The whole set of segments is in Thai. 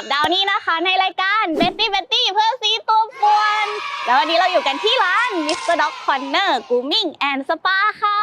กับดาวนี่นะคะ ในรายการเบตตี้เบตตี้เพื่อซีตัวป่วน แล้ววันนี้เราอยู่กันที่ร้าน Mr. Dog Corner Grooming and Spa ค่ะ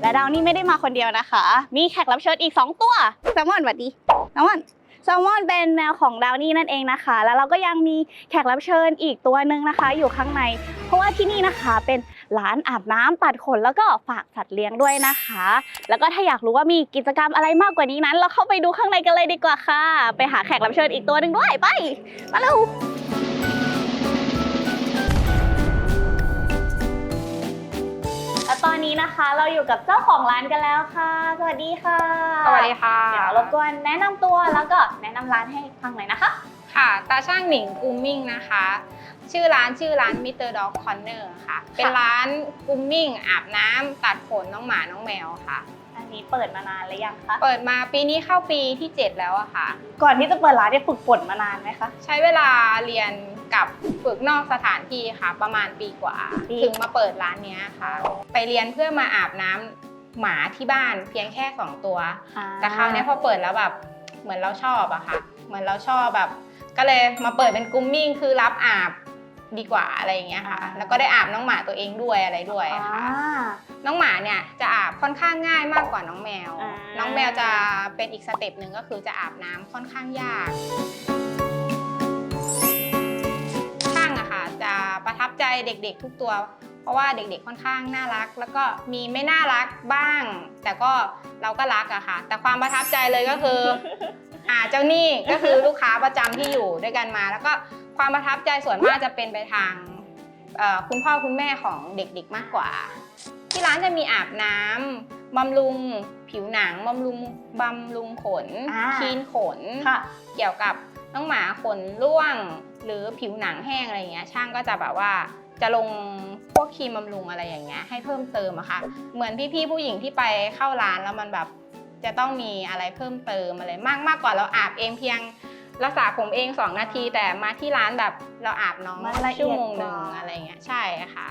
และดาวนี่ไม่ได้มาคนเดียวนะคะ มีแขกรับเชิญอีก 2 ตัวแซลมอนสวัสดีแซลมอน ซลมอนเป็นแมวของดาวนี่นั่นเองนะคะ แล้วเราก็ยังมีแขกรับเชิญอีกตัวหนึ่งนะคะ อยู่ข้างใน เพราะว่าที่นี่นะคะเป็นร้านอาบน้ำตัดขนแล้วก็ฝากสัตว์เลี้ยงด้วยนะคะ แล้วก็ถ้าอยากรู้ว่ามีกิจกรรมอะไรมากกว่านี้นั้น เราเข้าไปดูข้างในกันเลยดีกว่าค่ะ ไปหาแขกรับเชิญอีกตัวหนึ่งด้วยไปมาเร็ว นนี้นะคะ เราอยู่กับเจ้าของร้านกันแล้วค่ะ สวัสดีค่ะสวัสดีค่ะ เดี๋ยวรบกวนแนะนำตัวแล้วก็แนะนำร้านให้ฟังหน่อยนะคะ ค่ะตาช่างหนิงกูมมิ่งนะคะ ชื่อร้านชื่อร้าน Mr. Dog Corner ค่ะ เป็นร้านกูมมิ่งอาบน้ำตัดขนน้องหมาน้องแมวค่ะอั นนี้เปิดมานานหรือยังคะ เปิดมาปีนี้เข้าปีที่ 7 แล้วอะค่ะ ก่อนที่จะเปิดร้านได้ฝึกฝนมานานไหมคะ ใช้เวลาเรียนกับฝึกนอกสถานที่ค่ะ ประมาณปีกว่า ปี ถึงมาเปิดร้านเนี้ยค่ะ ไปเรียนเพื่อมาอาบน้ำหมาที่บ้านเพียงแค่2ตัว แต่คราวเนี้ยพอเปิดแล้วแบบเหมือนเราชอบอะค่ะ เหมือนเราชอบแบบ ก็เลยมาเปิดเป็นกรุ๊มมิ่งคือรับอาบดีกว่าอะไรอย่างเงี้ยค่ะแล้วก็ได้อาบน้องหมาตัวเองด้วยอะไรด้วยอ่าค่ะ น้องหมาเนี่ยจะอาบค่อนข้างง่ายมากกว่าน้องแมว อ่า น้องแมวจะเป็นอีกสเต็ปหนึ่งก็คือจะอาบน้ำค่อนข้างยากช่างอะค่ะจะประทับใจเด็กๆทุกตัว เพราะว่าเด็กๆค่อนข้างน่ารัก แล้วก็มีไม่น่ารักบ้าง แต่ก็เราก็รักอะค่ะ แต่ความประทับใจเลยก็คือ อ่าเจ้าหนี่ก็คือลูกค้าประจำที่อยู่ด้วยกันมา แล้วก็ความประทับใจส่วนมากจะเป็นไปทางเอ่อคุณพ่อคุณแม่ของเด็กๆมากกว่า ที่ร้านจะมีอาบน้ำบำรุงผิวหนังบำรุงบำรุงขนอ่า คลีนขน ค่ะ เกี่ยวกับน้องหมาขนร่วง หรือผิวหนังแห้งอะไรอย่างเงี้ยช่างก็จะแบบว่าจะลงพวกครีมบำรุงอะไรอย่างเงี้ยให้เพิ่มเติมอะค่ะ เหมือนพี่ๆผู้หญิงที่ไปเข้าร้านแล้วมันแบบจะต้องมีอะไรเพิ่มเติมอะไรมากมากกว่าเราอาบเองเพียง รักษาผมเอง 2 นาทีแต่มาที่ร้านแบบเราอาบน้องมันละเอียดชั่วโมงหนึ่งกว่า อะไรเงี้ยใช่ค่ะ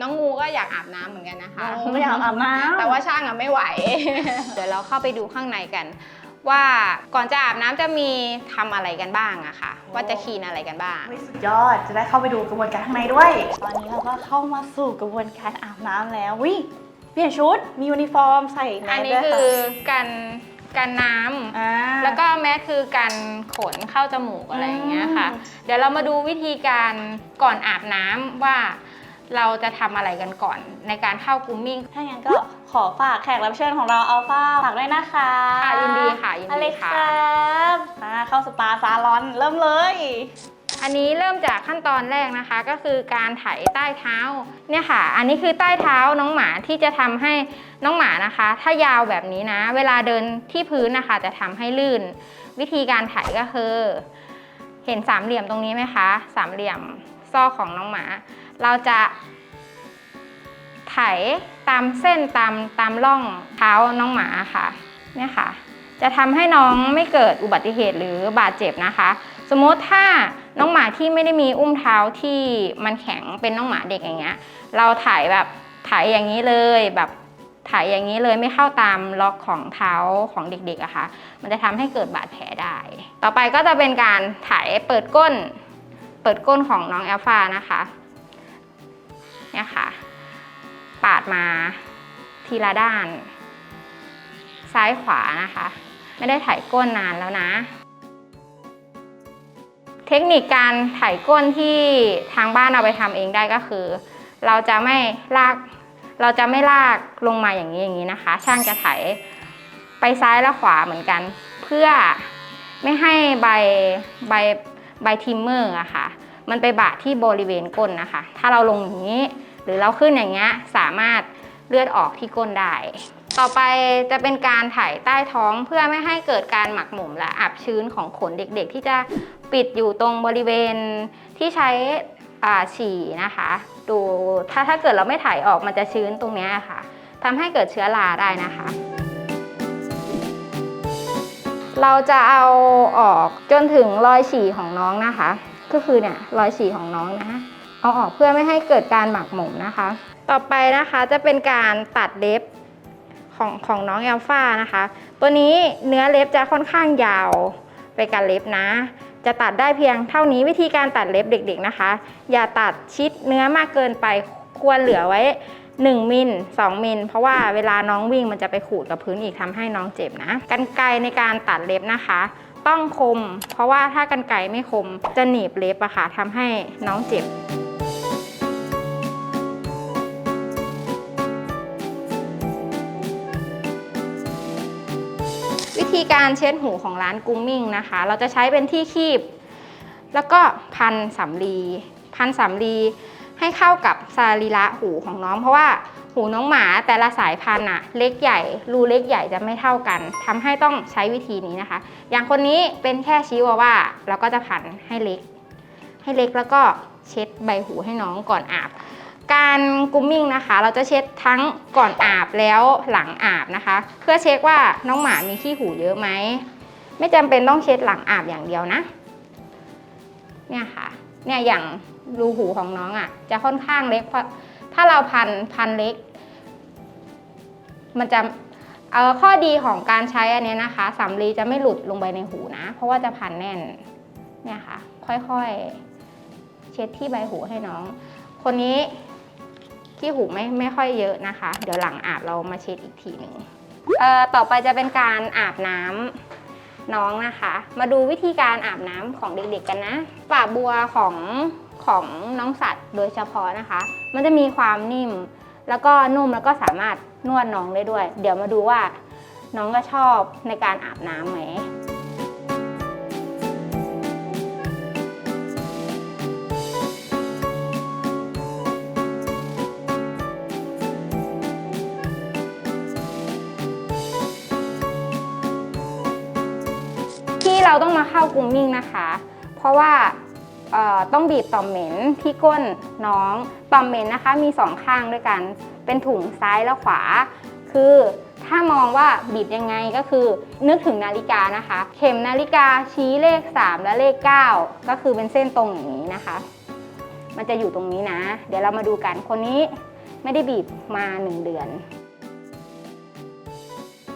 น้องงูก็อยากอาบน้ำเหมือนกันนะคะน้องไม่อยากอาบน้ำ แต่ว่าช่างอะไม่ไหว เดี๋ยวเราเข้าไปดูข้างในกัน ว่าก่อนจะอาบน้ำจะมีทำอะไรกันบ้างอะค่ะ ว่าจะคลีนอะไรกันบ้าง เฮ้ยสุดยอด จะได้เข้าไปดูกระบวนการข้างในด้วย ตอนนี้เราก็เข้ามาสู่กระบวนการอาบน้ำแล้ววิเปลี่ยนชุด มียูนิฟอร์มใส่แมอันสนี้ด้วยคือค่ะกัน กันน้ำ อ่า แล้วก็แมสคือกันขนเข้าจมูกอะไรอย่างเงี้ยค่ะ อืม เดี๋ยวเรามาดูวิธีการก่อนอาบน้ำว่าเราจะทำอะไรกันก่อนในการเข้ากรูมมิ่ง ถ้าอย่างนั้นก็ขอฝากแขกรับเชิญของเราอัลฟาฝากด้วยนะคะค่ะยินดีค่ะยินอเล็ดีกค่ะครับอ่าเข้าสปาซาลอนเริ่มเลย อันนี้เริ่มจากขั้นตอนแรกนะคะ ก็คือการไถใต้เท้าเนี่ยค่ะ อันนี้คือใต้เท้าน้องหมาที่จะทำให้น้องหมานะคะ ถ้ายาวแบบนี้นะ เวลาเดินที่พื้นนะคะ จะทำให้ลื่น วิธีการไถก็คือ เห็นสามเหลี่ยมตรงนี้ไหมคะ สามเหลี่ยมซอกของน้องหมา เราจะไถตามเส้นตามตามร่องเท้าน้องหมาค่ะเนี่ยค่ะ จะทำให้น้องไม่เกิดอุบัติเหตุหรือบาดเจ็บนะคะ สมมติถ้าน้องหมาที่ไม่ได้มีอุ้มเท้าที่มันแข็งเป็นน้องหมาเด็กอย่างเงี้ย เราถ่ายแบบถ่ายอย่างนี้เลยแบบถ่ายอย่างนี้เลยไม่เข้าตามล็อกของเท้าของเด็กๆอะค่ะ มันจะทำให้เกิดบาดแผลได้ ต่อไปก็จะเป็นการถ่ายเปิดก้น เปิดก้นของน้องแอลฟานะคะเนี่ยค่ะ ปาดมาทีละด้าน ซ้ายขวานะคะ ไม่ได้ถ่ายก้นนานแล้วนะ เทคนิคการไถก้นที่ทางบ้านเอาไปทำเองได้ก็คือ เราจะไม่ลาก เราจะไม่ลากลงมาอย่างนี้อย่างนี้นะคะ ช่างจะไถไปซ้ายและขวาเหมือนกัน เพื่อไม่ให้ใบใบใบทิมเมอร์อะค่ะ มันไปบาดที่บริเวณก้นนะคะ ถ้าเราลงอย่างนี้ หรือเราขึ้นอย่างเงี้ยสามารถเลือดออกที่ก้นได้ ต่อไปจะเป็นการถ่ายใต้ท้องเพื่อไม่ให้เกิดการหมักหมมและอับชื้นของขนเด็กๆ ที่จะปิดอยู่ตรงบริเวณที่ใช้อ่าฉี่นะคะ ดูถ้าถ้าเกิดเราไม่ถ่ายออกมันจะชื้นตรงเนี้ยค่ะทำให้เกิดเชื้อราได้นะคะ เราจะเอาออกจนถึงรอยฉี่ของน้องนะคะ ก็คือเนี่ยรอยฉี่ของน้องนะเอาออกเพื่อไม่ให้เกิดการหมักหมมนะคะ ต่อไปนะคะจะเป็นการตัดเล็บ ของของน้องแอลฟานะคะ ตัวนี้เนื้อเล็บจะค่อนข้างยาวไปกับเล็บนะ จะตัดได้เพียงเท่านี้วิธีการตัดเล็บเด็ก ๆนะคะ อย่าตัดชิดเนื้อมากเกินไปควรเหลือไว้ 1มิล2มิลเพราะว่าเวลาน้องวิ่งมันจะไปขูดกับพื้นอีกทำให้น้องเจ็บนะกันไกในการตัดเล็บนะคะ ต้องคม เพราะว่าถ้ากันไกไม่คมจะหนีบเล็บอะค่ะทำให้น้องเจ็บ ธีการเช็ดหูของร้านก o มมิ่งนะคะ เราจะใช้เป็นที่คีบ แล้วก็พันสำลีพันสำลีให้เข้ากับสรีระหูของน้อง เพราะว่าหูน้องหมาแต่ละสายพันธุ์อะเล็กใหญ่ รูเล็กใหญ่จะไม่เท่ากันทำให้ต้องใช้วิธีนี้นะคะ อย่างคนนี้เป็นแค่ชิวาว่าเราก็จะพันให้เล็ก ให้เล็กแล้วก็เช็ดใบหูให้น้องก่อนอาบ การก o มมิ่งนะคะ เราจะเช็ดทั้งก่อนอาบแล้วหลังอาบนะคะ เพื่อเช็คว่าน้องหมามีขี้หูเยอะไหมไม่จำเป็นต้องเช็ดหลังอาบอย่างเดียวนะ เนี่ยค่ะ เนี่ยอย่างรูหูของน้องอะ่ะ จะค่อนข้างเล็กเพราะถ้าเราพันพันเล็ก มันจะเอ่อข้อดีของการใช้อันนี้นะคะสำลีจะไม่หลุดลงไปในหูนะ เพราะว่าจะพันแน่น เนี่ยค่ะ ค่อยๆ เช็ดที่ใบหูให้น้อง คนนี้ ที่หูไม่ไม่ค่อยเยอะนะคะ เดี๋ยวหลังอาบเรามาเช็ดอีกทีหนึ่งเอ่อต่อไปจะเป็นการอาบน้ำน้องนะคะ มาดูวิธีการอาบน้ำของเด็กๆกันนะฝาบัวของของน้องสัตว์โดยเฉพาะนะคะ มันจะมีความนิ่ม แล้วก็นุ่มแล้วก็สามารถนวดน้องได้ด้วย เดี๋ยวมาดูว่าน้องก็ชอบในการอาบน้ำไหม เราต้องมาเข้าก o มมิ่งนะคะ เพราะว่าต้องบีบต่อมเหม็นที่ก้นน้องต่อมเหม็นนะคะมีสองข้างด้วยกัน เป็นถุงซ้ายและขวา คือถ้ามองว่าบีบยังไงก็คือนึกถึงนาฬิกานะคะ เข็มนาฬิกาชี้เลข 3 และเลข 9 ก็คือเป็นเส้นตรงอย่างนี้นะคะ มันจะอยู่ตรงนี้นะ เดี๋ยวเรามาดูกันคนนี้ไม่ได้บีบมา 1 เดือน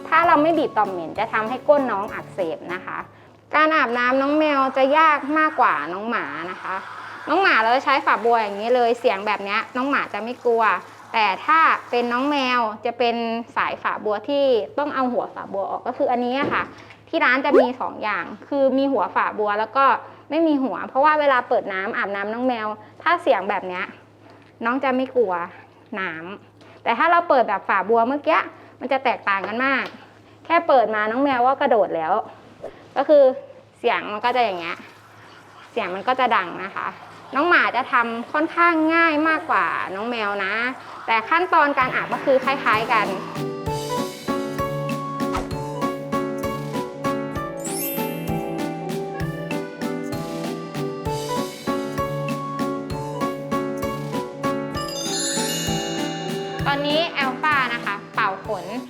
ถ้าเราไม่บีบต่อมเหม็นจะทำให้ก้นน้องอักเสบนะคะ การอาบน้ำน้องแมวจะยากมากกว่าน้องหมานะคะ น้องหมาเราจะใช้ฝาบัวอย่างนี้เลยเสียงแบบนี้น้องหมาจะไม่กลัว แต่ถ้าเป็นน้องแมวจะเป็นสายฝาบัวที่ต้องเอาหัวฝาบัวออกก็คืออันนี้ค่ะ ที่ร้านจะมีสองอย่าง คือมีหัวฝาบัวแล้วก็ไม่มีหัว เพราะว่าเวลาเปิดน้ำอาบน้ำน้องแมว ถ้าเสียงแบบนี้น้องจะไม่กลัวน้ำแต่ถ้าเราเปิดแบบฝาบัวเมื่อกี้มันจะแตกต่างกันมาก แค่เปิดมาน้องแมวก็กระโดดแล้ว ก็คือ เสียงมันก็จะอย่างเงี้ย เสียงมันก็จะดังนะคะ น้องหมาจะทำค่อนข้างง่ายมากกว่าน้องแมวนะ แต่ขั้นตอนการอาบก็คือคล้าย ๆกัน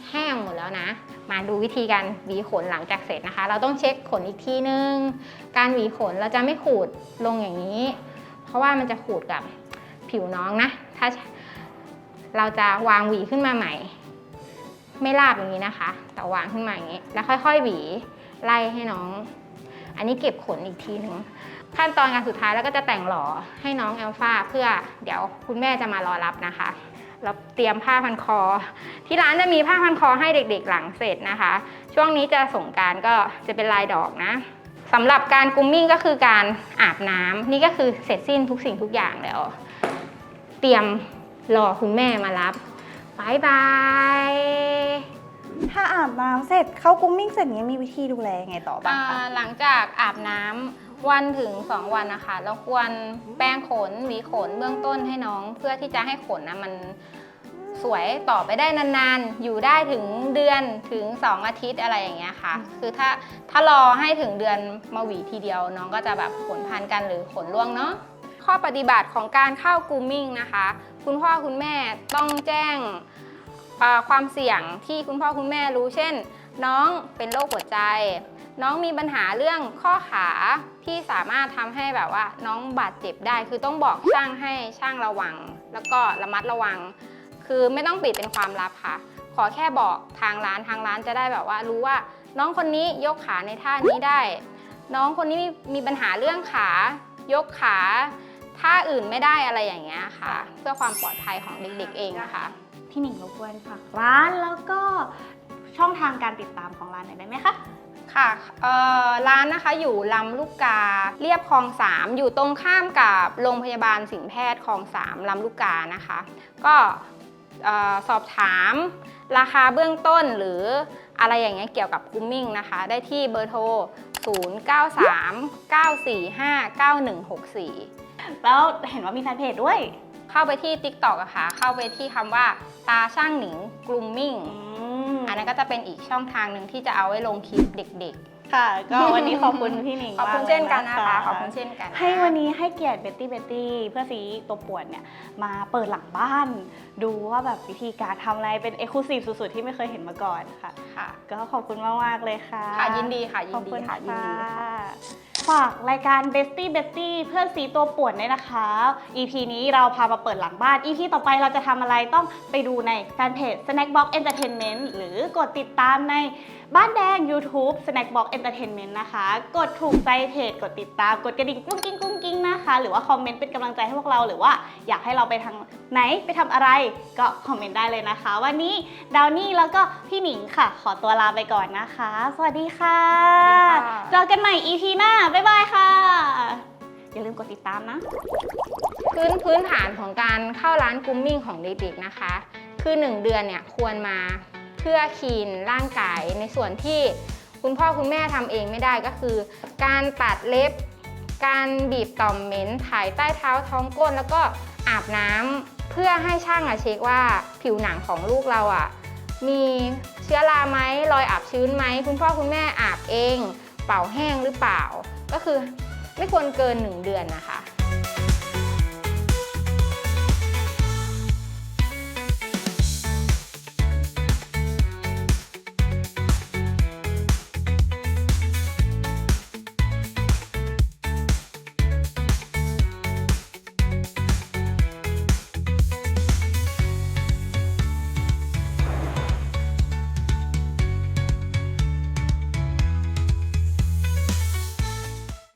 แห้งหมดแล้วนะ มาดูวิธีการหวีขนหลังจากเสร็จนะคะ เราต้องเช็คขนอีกทีนึง การหวีขนเราจะไม่ขูดลงอย่างนี้ เพราะว่ามันจะขูดกับผิวน้องนะ ถ้าเราจะวางหวีขึ้นมาใหม่ ไม่ราบอย่างนี้นะคะ แต่วางขึ้นมาอย่างนี้ แล้วค่อยๆหวีไล่ให้น้อง อันนี้เก็บขนอีกทีหนึ่งขั้นตอนการสุดท้ายแล้วก็จะแต่งหล่อให้น้องแอลฟาเพื่อเดี๋ยวคุณแม่จะมารอรับนะคะ เราเตรียมผ้าพันคอ ที่ร้านจะมีผ้าพันคอให้เด็กๆหลังเสร็จนะคะ ช่วงนี้จะสงการก็จะเป็นลายดอกนะสำหรับการกุมมิ่งก็คือการอาบน้ำนี่ก็คือเสร็จสิ้นทุกสิ่งทุกอย่างแล้ว เตรียมรอคุณแม่มารับบายบาย ถ้าอาบน้ำเสร็จเข้าก o มมิ่งเสร็จเนี้ยมีวิธีดูแลยังไงต่อบ้างคะอ่าหลังจากอาบน้ำวันถึง 2 วันนะคะเราควรแป้งขนหวีขนเบื้องต้นให้น้อง เพื่อที่จะให้ขนนะมันสวยต่อไปได้นานๆ อยู่ได้ถึงเดือนถึง 2 อาทิตย์อะไรอย่างเงี้ยค่ะ คือถ้าถ้ารอให้ถึงเดือนมาหวีทีเดียว น้องก็จะแบบขนพันกันหรือขนร่วงเนาะข้อปฏิบัติของการเข้าก o มมิ่งนะคะ คุณพ่อคุณแม่ต้องแจ้งอ่า ความเสี่ยงที่คุณพ่อคุณแม่รู้ เช่น น้องเป็นโรคหัวใจ น้องมีปัญหาเรื่องข้อขาที่สามารถทำให้แบบว่า น้องบาดเจ็บได้ คือต้องบอกช่างให้ช่างระวัง แล้วก็ระมัดระวัง คือไม่ต้องปิดเป็นความลับค่ะ ขอแค่บอกทางร้านทางร้านจะได้แบบว่า รู้ว่า น้องคนนี้ยกขาในท่านี้ได้ น้องคนนี้มีมีปัญหาเรื่องขายกขาท่าอื่นไม่ได้อะไรอย่างเงี้ยค่ะ เพื่อความปลอดภัยของเด็กๆเองนะคะ พี่หนิงรบกวนฝากร้านแล้วก็ช่องทางการติดตามของร้านหน่อยได้ไหมคะ ค่ะเอ่อร้านนะคะอยู่ลำลูกกาเรียบคลอง3อยู่ตรงข้ามกับโรงพยาบาลสินแพทย์คลอง3ลำลูกกานะคะ ก็เอ่อสอบถามราคาเบื้องต้นหรืออะไรอย่างเงี้ยเกี่ยวกับก r มมิ่งนะคะ ได้ที่เบอร์โทร 0939459164 แล้วเห็นว่ามีแฟนเพจด้วย เข้าไปที่ TikTok อะค่ะ เข้าไปที่คำว่าตาช่างหนิงก r มมิ่งอืมอันนั้นก็จะเป็นอีกช่องทางหนึ่งที่จะเอาไว้ลงคลิปเด็กค่ะก็วันนี้ขอบคุณพี่หนิงๆขอบคุณมากลยเช่นกันนะคะขอบคุณเช่นกันนะให้วันนี้ให้เกียรติเบตตี้เบตตี้เพื่อซีตัวป่วนเนี่ยมาเปิดหลังบ้าน ดูว่าแบบวิธีการทำอะไรเป็นเอกลูซีฟสุดๆที่ไม่เคยเห็นมาก่อนค่ะ ค่ะ ก็ขอบคุณมากๆเลยค่ะ ค่ะยินดีค่ะยิขอนบดีคุณค่ะยินดีค่ะ ฝากรายการ Bestie Betty เพื่อนสีตัวป่วนด้วยนะคะ EP นี้เราพามาเปิดหลังบ้าน EP ต่อไปเราจะทำอะไรต้องไปดูในแฟนเพจ Snackbox Entertainment หรือกดติดตามในบ้านแดง YouTube Snackbox Entertainment นะคะ กดถูกใจเพจ กดติดตาม กดกระดิ่งกุ้งกิ้งกุ้งกิ้งนะคะ หรือว่าคอมเมนต์เป็นกำลังใจให้พวกเรา หรือว่าอยากให้เราไปทางไหนไปทำอะไรก็คอมเมนต์ได้เลยนะคะ วันนี้ดาวนี่แล้วก็พี่หนิงค่ะ ขอตัวลาไปก่อนนะคะ สวัสดีค่ะสวัสดีค่ะเจอกันใหม่ EP หน้าบ๊ายบายค่ะ อย่าลืมกดติดตามนะ พื้นพื้นฐานของการเข้าร้านกรูมมิ่งของเด็กๆนะคะ คือ 1 เดือนเนี่ยควรมาเพื่อคีนร่างกาย ในส่วนที่คุณพ่อคุณแม่ทำเองไม่ได้ก็คือ การตัดเล็บ การบีบต่อมเหม็นถ่ายใต้เท้าท้องก้น แล้วก็อาบน้ำเพื่อให้ช่างอะเช็คว่าผิวหนังของลูกเราอะมีเชื้อราไหมรอยอาบชื้นไหมคุณพ่อคุณแม่อาบเอง เป่าแห้งหรือเปล่า ก็คือไม่ควรเกิน 1 เดือนนะคะ